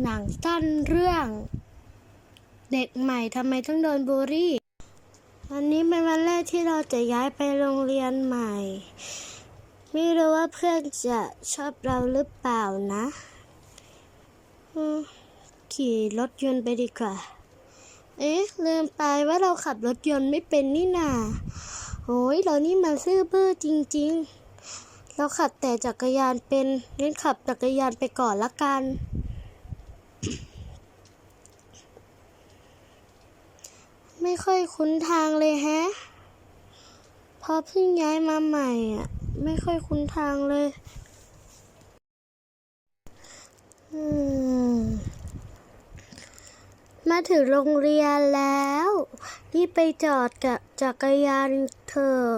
หนังสั้นเรื่อง เด็กใหม่ทำไมต้องโดนบูลลี่ วันนี้เป็นวันแรกที่เราจะย้ายไปโรงเรียนใหม่ ไม่รู้ว่าเพื่อนจะชอบเราหรือเปล่านะขี่รถยนต์ไปดีกว่า เอ๊ะ ลืมไปว่าเราขับรถยนต์ไม่เป็นนี่นาโอ้ยเรานี่มันซื่อบื้อจริง ๆ เราขับแต่จักรยานเป็นงั้นขับจักรยานไปก่อนละกัน ไม่ค่อยคุ้นทางเลยแฮะ พอเพิ่งย้ายมาใหม่อะ ไม่ค่อยคุ้นทางเลย มาถึงโรงเรียนแล้ว รีบไปจอดกับจักรยานเถอะ